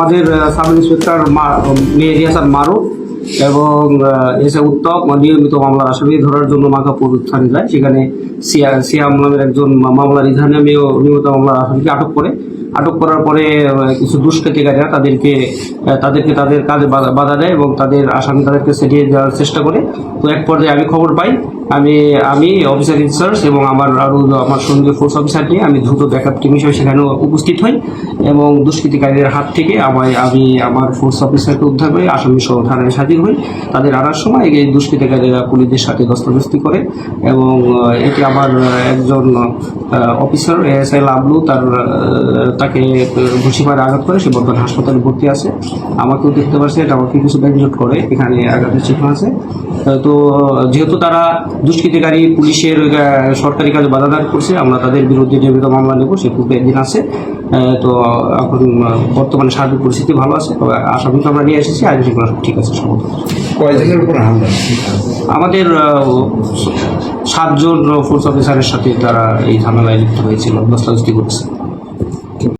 আমাদের sub inspector Mehedi Hasan Maruf এবং এসে উত্তম নিয়মিত মামলার আসামি ধরার জন্য মাকাপুর থানে যায়। সেখানে সিয়া, সিয়াম নামের একজন মামলার মামলার ইধানেও নিয়মিত মামলার আসামিকে আটক করে। আটক করার পরে কিছু দুষ্কৃতিকারীরা তাদেরকে তাদেরকে তাদের কাজে বাধা দেয় এবং তাদের আসামি তাদেরকে সেটিয়ে দেওয়ার চেষ্টা করে। তো এক পর্যায়ে আমি খবর পাই আমি আমি অফিসার ইনচার্জ এবং আমার আরও আমার সঙ্গে ফোর্স অফিসার নিয়ে আমি দ্রুত ব্যাকআপ টিম হিসেবে সেখানে উপস্থিত হই এবং দুষ্কৃতিকারীদের হাত থেকে আমায়, আমি আমার ফোর্স অফিসারকে উদ্ধার করে আসামি সহ থানায় হাজির হই। তাদের আনার সময় এই দুষ্কৃতিকারীরা পুলিশের সাথে দস্তবস্তি করে এবং এতে আমার একজন অফিসার এস এল আবলু তার তাকে ঘুষিমারে আঘাত করে, সে বর্তমানে হাসপাতালে ভর্তি আছে। আমাকেও দেখতে পাচ্ছে, এটা আমাকে কিছু ব্যাকজট করে, এখানে আঘাতের চিহ্ন আছে। তো, যেহেতু তারা দুষ্কৃতিকারী পুলিশের সরকারি কাজে বাধা দান করছে। আমরা তাদের বিরুদ্ধে নিয়মিত মামলা নেব সে খুব একদিন আছে। তো এখন বর্তমানে সার্বিক পরিস্থিতি ভালো আছে তবে আসামিকে আমরা নিয়ে এসেছি আইন শৃঙ্খলা ঠিক আছে সমস্ত কয়জনের উপর হামলা? আমাদের সাতজন ফোর্স অফিসারের সাথে তারা এই ঝামেলায় লিপ্ত হয়েছিল দস্তাদস্তি করেছে।